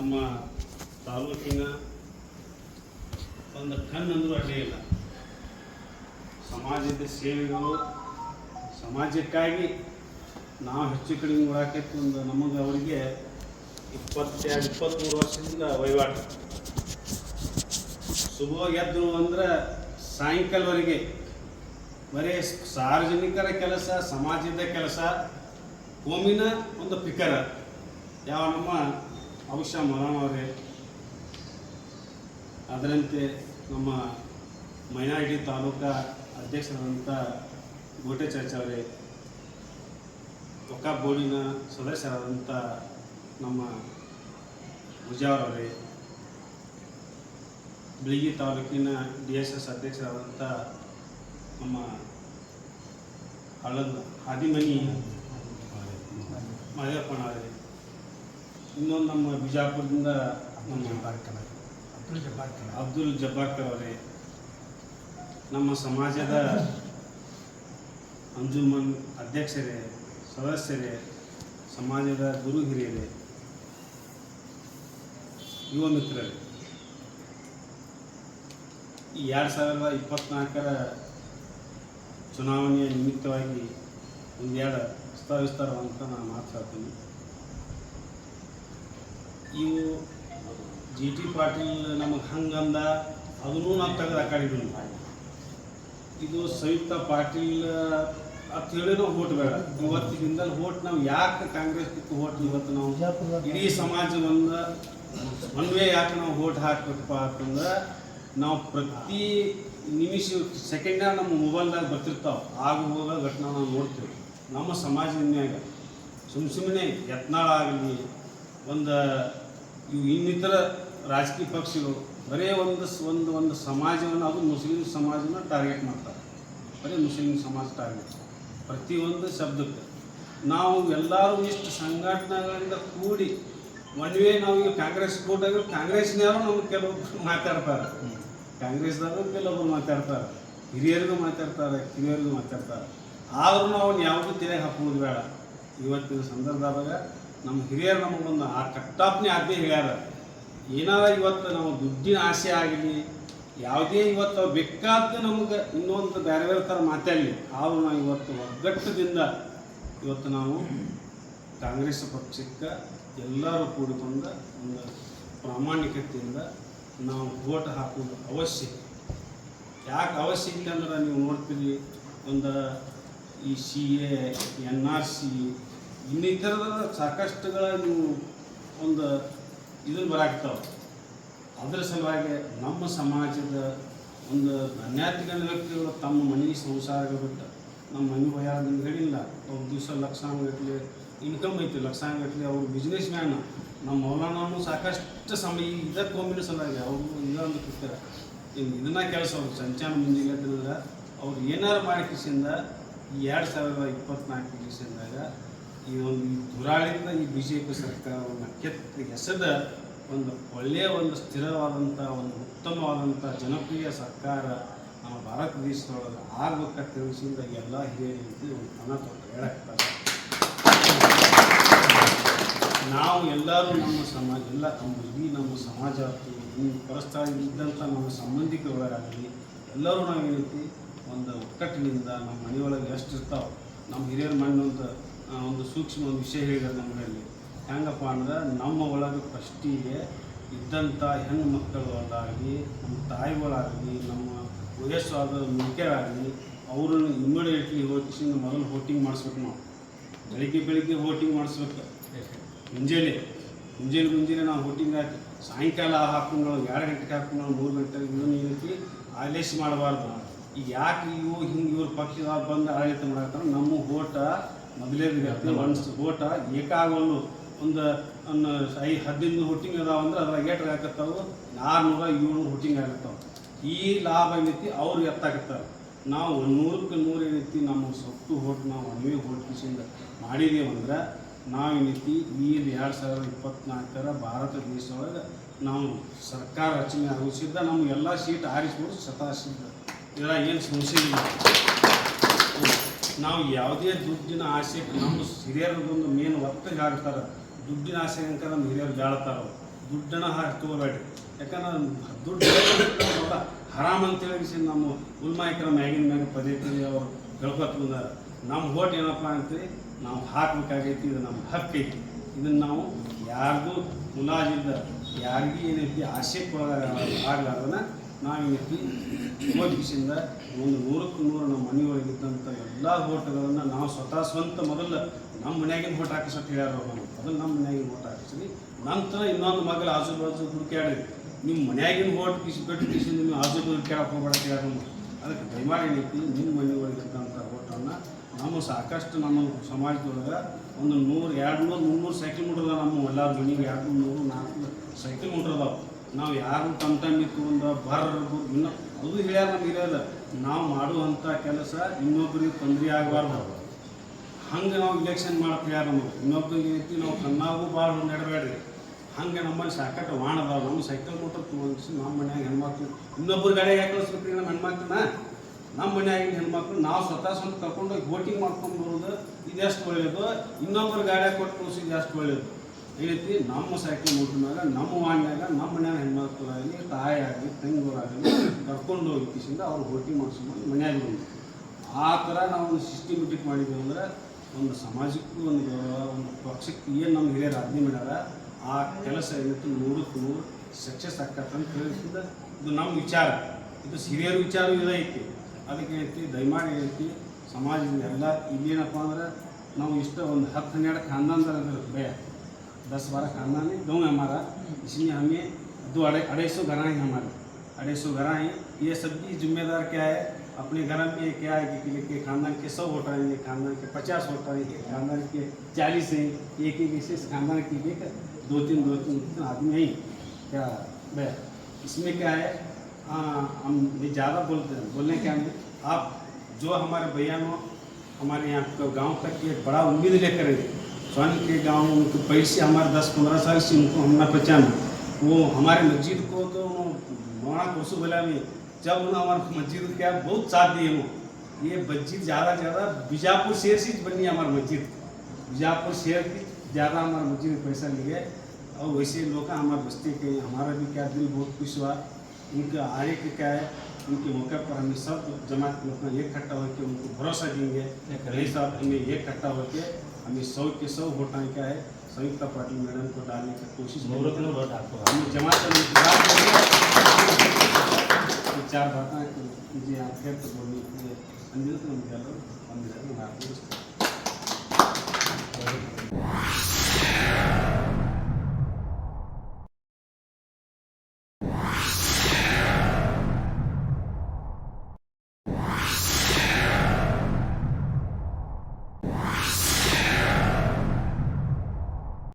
ನಮ್ಮ ತಾಲೂಕಿನ ಒಂದು ಕಣ್ಣಂದ್ರೂ ಅಡ್ಡಿಯಿಲ್ಲ ಸಮಾಜದ ಸೇವೆಗಳು, ಸಮಾಜಕ್ಕಾಗಿ ನಾವು ಹೆಚ್ಚು ಕಡಿಮೆ ಮಾಡಾಕೈತಿ ಒಂದು ನಮಗೆ ಅವರಿಗೆ ಇಪ್ಪತ್ತೆರಡು, ಇಪ್ಪತ್ತ್ಮೂರು ವರ್ಷದಿಂದ ವಹಿವಾಟು ಶುಭ ಎದ್ದು ಅಂದ್ರೆ ಸಾಯಂಕಾಲವರೆಗೆ ಬರೀ ಸಾರ್ವಜನಿಕರ ಕೆಲಸ, ಸಮಾಜದ ಕೆಲಸ ಕೋಮಿನ ಒಂದು ಫಿಕರ. ಯಾವ ನಮ್ಮ ಅವಶ್ಯ ಅವರೇ, ಅದರಂತೆ ನಮ್ಮ ಮೈನಾರಿಟಿ ತಾಲೂಕಾ ಅಧ್ಯಕ್ಷರಾದಂಥ ಗೋಟೆ ಚರ್ಚಾವರೇ ಒಕ್ಕಾ ಬೋರ್ಡಿನ ಸದಸ್ಯರಾದಂಥ ನಮ್ಮ ಮುಜಾವರವರೇ ಬಿಳಿಗಿ ತಾಲೂಕಿನ ಡಿ ಎಸ್ ಎಸ್ ಅಧ್ಯಕ್ಷರಾದಂಥ ನಮ್ಮ ಹಳದ ಹಾದಿಮನಿ ಮಹದೇವಪ್ಪನವರೇ ಇನ್ನೊಂದು ನಮ್ಮ ಬಿಜಾಪುರದಿಂದ ನಮ್ಮ ಅಬ್ದುಲ್ ಜಬ್ಬಾರ್ಕರ್ ಅವರೇ. ನಮ್ಮ ಸಮಾಜದ ಅಂಜುಮನ್ ಅಧ್ಯಕ್ಷರೇ ಸದಸ್ಯರೇ ಸಮಾಜದ ಗುರು ಹಿರಿಯರೇ ಯುವ ಮಿತ್ರರೇ. ಈ ಎರಡು ಸಾವಿರದ ಇಪ್ಪತ್ನಾಲ್ಕರ ಚುನಾವಣೆಯ ನಿಮಿತ್ತವಾಗಿ ಒಂದೆರಡು ವಿಸ್ತಾರವಿಸ್ತಾರವಂತ ನಾನು ಮಾತಾಡ್ತೀನಿ ಇವು ಜಿ ಟಿ ಪಾಟೀಲ್ ನಮಗೆ ಹಂಗಂದ ಅದನ್ನೂ ನಾವು ತೆಗೆದು ಇದು ಸಂಯುಕ್ತ ಪಾಟೀಲ್ ಅಂತ ಹೇಳಿ ನಾವು ಓಟ್ ಬೇಡ. ಇವತ್ತಿನಿಂದ ಓಟ್ ನಾವು ಯಾಕೆ ಕಾಂಗ್ರೆಸ್ ಓಟ್ ಇವತ್ತು ನಾವು ಇಡೀ ಸಮಾಜವನ್ನು ಒಂದೇ ಯಾಕೆ ನಾವು ಓಟ್ ಹಾಕ್ಬೇಕಪ್ಪ ಅಂತಂದ್ರೆ, ನಾವು ಪ್ರತಿ ನಿಮಿಷ ಸೆಕೆಂಡ್ನಾಗ ನಮ್ಮ ಮೊಬೈಲ್ದಾಗ ಬರ್ತಿರ್ತಾವೆ. ಆಗ ಹೋಗೋ ಘಟನೆ ನಾವು ನೋಡ್ತೀವಿ. ನಮ್ಮ ಸಮಾಜದ ಮ್ಯಾಗ ಸುಮ್ಮ ಸುಮ್ಮನೆ ಯತ್ನಾಳ ಆಗಲಿ, ಒಂದು ಇವು ಇನ್ನಿತರ ರಾಜಕೀಯ ಪಕ್ಷಗಳು ಬರೇ ಒಂದು ಒಂದು ಒಂದು ಸಮಾಜವನ್ನು ಅದು ಮುಸ್ಲಿಂ ಸಮಾಜನ ಟಾರ್ಗೆಟ್ ಮಾಡ್ತಾರೆ. ಬರೀ ಮುಸ್ಲಿಂ ಸಮಾಜ ಟಾರ್ಗೆಟ್ ಪ್ರತಿಯೊಂದು ಶಬ್ದಕ್ಕೆ. ನಾವು ಎಲ್ಲರೂ ಇಷ್ಟು ಸಂಘಟನೆಗಳಿಂದ ಕೂಡಿ ಒಂದೇ ನಾವು ಈಗ ಕಾಂಗ್ರೆಸ್ ಕೂಟಾಗ ಕಾಂಗ್ರೆಸ್ನವರು ನಮ್ಗೆ ಕೆಲವೊಬ್ರು ಮಾತಾಡ್ತಾರೆ. ಕಾಂಗ್ರೆಸ್ದವರು ಕೆಲವೊಬ್ಬರು ಮಾತಾಡ್ತಾರೆ. ಹಿರಿಯರಿಗೂ ಮಾತಾಡ್ತಾರೆ, ಕಿರಿಯರಿಗೂ ಮಾತಾಡ್ತಾರೆ. ಆದ್ರೂ ನಾವು ಯಾವುದೂ ತಲೆ ಹಾಕೋದು ಬೇಡ. ಇವತ್ತಿನ ಸಂದರ್ಭದಾಗ ನಮ್ಮ ಹಿರಿಯರು ನಮಗೊಂದು ಆ ಕಟ್ಟಾಪ್ನೆ ಆಜ್ಞೆ ಹೇಳ್ಯಾರ. ಏನಾರ ಇವತ್ತು ನಾವು ದುಡ್ಡಿನ ಆಸೆ ಆಗಲಿ, ಯಾವುದೇ ಇವತ್ತು ಬೇಕಾದ ನಮ್ಗೆ ಇನ್ನೊಂದು ಬೇರೆ ಬೇರೆ ಥರ ಮಾತಾಡಲಿ. ಆದರೂ ನಾವು ಇವತ್ತು ಒಗ್ಗಟ್ಟದಿಂದ ಇವತ್ತು ನಾವು ಕಾಂಗ್ರೆಸ್ ಪಕ್ಷಕ್ಕೆ ಎಲ್ಲರೂ ಕೂಡಿಕೊಂಡ ಒಂದು ಪ್ರಾಮಾಣಿಕತೆಯಿಂದ ನಾವು ಓಟ್ ಹಾಕೋದು ಅವಶ್ಯ. ಯಾಕೆ ಅವಶ್ಯಕತೆ ಅಂದ್ರೆ ನೀವು ನೋಡ್ತೀರಿ, ಒಂದು ಈ C A, N R C ಇನ್ನಿತರದ ಸಾಕಷ್ಟುಗಳ ಒಂದು ಇದನ್ನು ಬರಾಕ್ತಾವೆ. ಅದರ ಸಲುವಾಗಿ ನಮ್ಮ ಸಮಾಜದ ಒಂದು ಧನ್ಯಾತಿಗಣ ವ್ಯಕ್ತಿಗಳು ತಮ್ಮ ಮನೆ ಸಂಸಾರಗಳು ಬಿಟ್ಟು, ನಮ್ಮ ಮನೆ ಬಯಾದಿಂದ ಹೇಳಿಲ್ಲ ಅವ್ರ ದಿವಸ ಲಕ್ಷಾಂಗಟ್ಲೆ ಇನ್ಕಮ್ ಐತಿ ಲಕ್ಷಾಂಗಟ್ಲೆ ಅವ್ರು ಬಿಸ್ನೆಸ್ ಮ್ಯಾನ್ ನಮ್ಮ ಮೌಲಾನೂ ಸಾಕಷ್ಟು ಸಮಯ ಇದಕ್ಕೆ ಕೋಮಿನ ಸಲುವಾಗಿ ಅವರು ಇದೊಂದು ಕೂತಾರೆ ಇನ್ನು ಇದನ್ನ ಕೆಲಸ ಅವ್ರು ಸಂಚಾನ ಮುಂಜಾನೆ ಅವ್ರು ಏನಾರು ಮಾಡಿ ಎರಡು ಸಾವಿರದ ಇಪ್ಪತ್ನಾಲ್ಕು ಕಿಸಿಂದಾಗ ಈ ಒಂದು ಈ ಈ ಬಿ ಜೆ ಪಿ ಸರ್ಕಾರವನ್ನು ಕೆತ್ತಿ ಎಸೆದ ಒಂದು ಒಳ್ಳೆಯ ಒಂದು ಸ್ಥಿರವಾದಂಥ, ಒಂದು ಉತ್ತಮವಾದಂಥ ಜನಪ್ರಿಯ ಸರ್ಕಾರ ನಮ್ಮ ಭಾರತ ದೇಶದೊಳಗೆ ಆಗ್ಬೇಕಂತ ತಿಳಿಸಿಂದ ಎಲ್ಲ ಹಿರಿಯರಿಗೆ ಒಂದು ತನ ತೊಟ್ಟು ಹೇಳಕ್ತಾರೆ ನಾವು ಎಲ್ಲರೂ ನಮ್ಮ ಸಮಾಜ, ಎಲ್ಲ ತಮ್ಮ ಇಡೀ ನಮ್ಮ ಸಮಾಜ ಆಯ್ತು ಇದ್ದಂಥ ನಮ್ಮ ಸಂಬಂಧಿಕರೊಳಗಾಗಲಿ, ಎಲ್ಲರೂ ನಾವು ಏನೈತಿ ಒಂದು ಒಕ್ಕಟ್ಟಿನಿಂದ ನಮ್ಮ ಮನೆಯೊಳಗೆ ಎಷ್ಟು ಇರ್ತಾವೆ ನಮ್ಮ ಹಿರಿಯರ ಮಣ್ಣು ಅಂತ ಒಂದು ಸೂಕ್ಷ್ಮ ಒಂದು ವಿಷಯ ಹೇಳಿದ್ದಾರೆ ನಮ್ಮಲ್ಲಿ ಹೆಂಗಪ್ಪ ಅಂದ್ರೆ ನಮ್ಮ ಒಳಗೆ ಫಸ್ಟಿಗೆ ಇದ್ದಂಥ ಹೆಣ್ಣು ಮಕ್ಕಳು ಅದಾಗಲಿ ನಮ್ಮ ತಾಯಿಗಳಾಗಲಿ, ನಮ್ಮ ವಯಸ್ಸಾದ ಮುಖ್ಯರಾಗಲಿ, ಅವ್ರನ್ನ ಇಮ್ಮಿಡಿಯೇಟ್ಲಿ ಹೋಗಿಸಿಂದ ಮೊದಲು ವೋಟಿಂಗ್ ಮಾಡಿಸ್ಬೇಕು ನಾವು. ಬೆಳಿಗ್ಗೆ ಬೆಳಿಗ್ಗೆ ವೋಟಿಂಗ್ ಮಾಡಿಸ್ಬೇಕು. ಮುಂಜಾನೆ ಮುಂಜಾನೆ ಮುಂಜಾನೆ ನಾವು ವೋಟಿಂಗ್ ಹಾಕಿ, ಸಾಯಂಕಾಲ ಹಾಕೊಂಡು ಎರಡು ಗಂಟೆಗೆ ಹಾಕೊಂಡು ಮೂರು ಗಂಟೆಗೆ ಇದನ್ನು ಏನೈತಿ ಆಲೇಸ್ ಮಾಡಬಾರ್ದು. ಈಗ ಯಾಕೆ ಇವು ಹಿಂಗೆ ಇವ್ರ ಪಕ್ಷದ ಬಂದು ಆಡಳಿತ ಮಾಡಾಕಂದ್ರೆ ನಮ್ಮ ಓಟ ಮೊದಲೇ ಒಂದು ಓಟ ಏಕಾಗಲ್ಲು ಒಂದು ಒಂದು ಐ ಹದಿನೈದು ಹುಟ್ಟಿಂಗ್ ಅದಾವ ಅಂದ್ರೆ ಅದ್ರಾಗ ಏಟ್ರ ಹಾಕತ್ತಾವು ಆರುನೂರ ಏಳ್ನೂರು ಹುಟ್ಟಿಂಗ್ ಆಗತ್ತಾವ. ಈ ಲಾಭ ಏನೈತಿ ಅವ್ರು ಎತ್ತಾಕತ್ತಾರೆ ನಾವು ನೂರಕ್ಕೆ ನೂರು ಏನೈತಿ ನಮ್ಮ ಸೊತ್ತು ಹೋಟ್ ನಾವು ಒಣವೆ ಹೋಟ್ ಕಿಸಿಂದ ಮಾಡಿದೇವು ನಾವು ಏನೈತಿ ಈ ಎರಡು ಸಾವಿರದ ಇಪ್ಪತ್ನಾಲ್ಕರ ಭಾರತ ದೇಶದೊಳಗೆ ನಾವು ಸರ್ಕಾರ ರಚನೆ ಆಗಿಸಿದ್ದ ನಮ್ಗೆ ಎಲ್ಲ ಸೀಟ್ ಆರಿಸ್ಬೋದು ಸತಾಸಿದ್ದ ಇದ್ರಾಗ ಏನು ಸಮಸ್ಯೆ ಇಲ್ಲ. ನಾವು ಯಾವುದೇ ದುಡ್ಡಿನ ಆಸೆ, ನಮ್ಮ ಹಿರಿಯರದೊಂದು ಮೇನ್ ಒತ್ತಿಗೆ ಹಾಕ್ತಾರೆ ದುಡ್ಡಿನ ಆಸೆ ಅಂತ ನಮ್ಮ ಹಿರಿಯರು ಜಾಳ್ತಾರ ದುಡ್ಡನ್ನ ಹಾಕಿ ತಗೋಬೇಡ್ರಿ. ಯಾಕಂದ್ರೆ ದುಡ್ಡು ಹರಾಮ್ ಅಂತೇಳಿ ನಮ್ಮ ಉಲ್ಮಾಯಕರ ಮ್ಯಾಗಿನ ಮ್ಯಾಗ ಪದೇ ಅವ್ರು ಹೇಳ್ಕೊತ ಬಂದಾರ. ನಮ್ಮ ಓಟ್ ಏನಪ್ಪ ಅಂತೇಳಿ ನಾವು ಹಾಕ್ಬೇಕಾಗೈತಿ, ಇದು ನಮ್ಮ ಹಕ್ಕೈತಿ ಇದನ್ನು ನಾವು ಯಾರಿಗೂ ಮುಲಾಜಿದ್ದ ಯಾರಿಗೂ ಏನೈತಿ ಆಸೆಗೆ ಆಗ್ಲಾರ್ದನ ನಾವೇನೈತಿ ಓದಿಸಿಂದ ಒಂದು ನೂರಕ್ಕೂ ನೂರು ನಮ್ಮ ಮನೆಯೊಳಗಿದ್ದಂಥ ಎಲ್ಲ ಓಟ್ಗಳನ್ನು ನಾವು ಸ್ವತಃ ಸ್ವಂತ ಮೊದಲು ನಮ್ಮ ಮನೆಯಾಗಿನ ಓಟ್ ಹಾಕಿಸೋಕೆ ಹೇಳ್ಯಾರ ಅವರು ಮೊದಲು ನಮ್ಮ ಮನೆಯಾಗಿನ ಓಟ್ ಹಾಕಿಸ್ರಿ. ನಂತರ ಇನ್ನೊಂದು ಮಗಲು ಆಜು ಬಾಜು ಹುಡುಕ್ಯಾಡ್ರಿ ನಿಮ್ಮ ಮನೆಯಾಗಿನ ಓಟ್ ಕಿಸಿ ಬಿಟ್ಟು ಕಿಸಿ ನಿಮ್ಮ ಆಜು ಬಾಜು ಕೇಳಕ್ಕೆ ಹೋಗ್ಬೇಡ ನಮ್ಗೆ. ಅದಕ್ಕೆ ದಯಮಾಡಿ ನೀತಿ ನಿಮ್ಮ ಮನೆಯೊಳಗಿದ್ದಂಥ ಓಟನ್ನು ನಮ್ಮ ಸಾಕಷ್ಟು ನಮ್ಮ ಸಮಾಜದೊಳಗೆ ಒಂದು ನೂರು ಎರಡು ನೂರು ಮುನ್ನೂರು ಸೈಕಲ್ ಮುಟ್ರದ ನಮ್ಮ ಎಲ್ಲರ ಮನೆಗೆ ಎರಡು ನೂರು, ನಾಲ್ಕು ಸೈಕಲ್ ಮುಟ್ರದಾವ ನಾವು ಯಾರು ತಮ್ಮ ತಮ್ಮ ತೊಗೊಂಡು ಬರ್ದು ಇನ್ನೂ ಅದು ಹೇಳ್ಯಾರ ನಮ್ಗೆ ಇರೋಲ್ಲ ನಾವು ಮಾಡುವಂಥ ಕೆಲಸ ಇನ್ನೊಬ್ಬರಿಗೆ ತೊಂದರೆ ಆಗಬಾರ್ದು. ಹಂಗೆ ನಾವು ಇಲೆಕ್ಷನ್ ಮಾಡ್ತೀವಿ ಯಾರು ನಮಗೆ ಇನ್ನೊಬ್ಬರಿಗೆ ರೀತಿ ನಾವು ಕಣ್ಣಾಗೂ ಭಾಳ ನಡಬೇಡ್ರಿ. ಹಂಗೆ ನಮ್ಮಲ್ಲಿ ಸಾಕಟ್ಟು ಅದಾವ. ನಮ್ಮ ಸೈಕಲ್ ಮೋಟರ್ ತೊಗೊಂಡಿಸಿ ನಮ್ಮ ಮನ್ಯಾಗ ಹೆಣ್ಮಕ್ಳು ಇನ್ನೊಬ್ಬರು ಗಾಡಿ ಯಾಕೆ ಕಳಿಸ್ಬೇಕ್ರಿ ನಮ್ಮ ಹೆಣ್ಮಕ್ಳನ್ನ? ನಮ್ಮ ಮನ್ಯಾಗಿನ ಹೆಣ್ಮಕ್ಳು ನಾವು ಸ್ವತಃ ಸ್ವಂತ ಕರ್ಕೊಂಡು ಹೋಗಿ ವೋಟಿಂಗ್ ಮಾಡ್ಕೊಂಡು ಬರೋದು ಇದೆಷ್ಟು ಒಳ್ಳೆಯದು ಇನ್ನೊಬ್ಬರು ಗಾಡಿ ಕೊಟ್ಟು ಕಳಿಸಿದ್ದು ಎಷ್ಟು ಒಳ್ಳೆಯದು ಏನೈತಿ ನಮ್ಮ ಸೈಕಲ್ ಮುಟ್ಟಿದಾಗ, ನಮ್ಮ ವಾಣ್ಯಾಗ ನಮ್ಮ ಮನ್ಯಾಗ ಹೆಣ್ಮಕ್ಳಾಗಲಿ ತಾಯಿ ಆಗಲಿ ತಂಗಿಯವರಾಗಲಿ ಕರ್ಕೊಂಡು ಹೋಗಿ ಕಿಸಿಂದ ಅವ್ರು ಹೊಟ್ಟೆ ಮಾಡಿಸ್ಕೊಂಡು ಮನ್ಯಾಗ ಬಂದು ಆ ಥರ ನಾವು ಒಂದು ಸಿಸ್ಟಮೆಟಿಕ್ ಮಾಡಿದ್ವಿ ಅಂದ್ರೆ ಒಂದು ಸಮಾಜಕ್ಕೂ ಒಂದು ಗೌರವ, ಒಂದು ಪಕ್ಷಕ್ಕೆ ಏನು ನಮ್ಮ ಹಿರಿಯರು ಆಜ್ಞೆ ಮಾಡ್ಯಾರ, ಆ ಕೆಲಸ ಏನಿತ್ತು ನೂರಕ್ಕೆ ನೂರು ಸಕ್ಸಸ್ ಅಂತ ಹೇಳಿಸಿಂದ ಇದು ನಮ್ಮ ವಿಚಾರ. ಇದು ಹಿರಿಯರ ವಿಚಾರ ಇದೈತಿ ಅದಕ್ಕೆ ಐತಿ ದಯಮಾಡಿ ಹೇಳ್ತಿ ಸಮಾಜದ ಎಲ್ಲ ಇಲ್ಲೇನಪ್ಪ ಅಂದ್ರೆ ನಾವು ಇಷ್ಟ ಒಂದು ಹತ್ತು ಹನ್ನೆರಡು ಹನ್ನೊಂದರ ಭಯ. दस बारह खानदान है गाँव है हमारा। इसलिए हमें दो अढ़ाई सौ घर हैं हमारे। अढ़ाई सौ घर हैं। ये सब भी जिम्मेदार क्या है? अपने घर में क्या है कि, कि, खानदान के सौ वोटर हैं खानदान के पचास वोटर हैं खानदान के चालीस हैं। एक एक ऐसे खानदान के एक दो तीन दो तीन आदमी हैं क्या? इसमें क्या है? आ, हम ये ज़्यादा बोलते हैं। बोलने क्या नहीं आप जो हमारे भैया हमारे यहाँ का गाँव तक ये बड़ा उम्मीद लेकर स्वर्ण के गाँव में उनको पैसे हमारे दस पंद्रह साल से उनको हमने पहचाना। वो हमारे मस्जिद को तो मोड़ा कोसू बोला में जब उन्होंने हमारे मस्जिद को क्या बहुत साथ दिए वो। ये मस्जिद ज़्यादा ज़्यादा बीजापुर शहर से बनी है हमारी मस्जिद। बीजापुर शहर की ज़्यादा हमारे मस्जिद में पैसा लिए और वैसे लोग हमारे बस्ती के हमारा भी क्या दिल बहुत खुश हुआ। उनका आने के क्या है उनके मौके पर हमें सब जमात लोग इकट्ठा होकर उनको भरोसा देंगे। रही साहब हमें इकट्ठा होकर हमें सौ के सौ वोट आंका है? संयुक्त पाटिल मैडम को डालने की कोशिश हमें जमा करने बात आप फिर तो बोलने के लिए तो